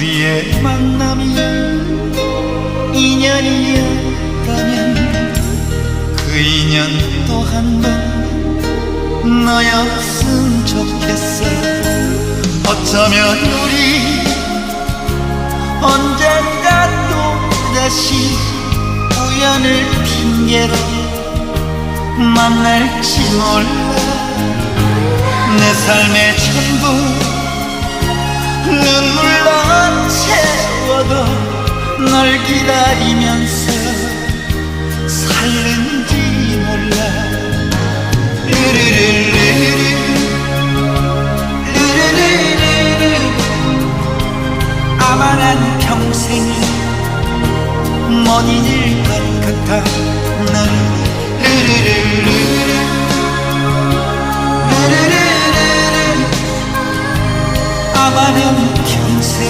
우리의 만남이 인연이었다면 그 인연 또 한 번 너였으면 좋겠어. 어쩌면 우리 언젠가 또 다시 우연을 핑계로 만날지 몰라. 내 삶의 전부 널 기다리면서 살는지 몰라. 르르르르르 르르르르르. 아마 난 평생이 못 잊을 것 같아. 널 르르르르르 르르르르르. 아마 난 평생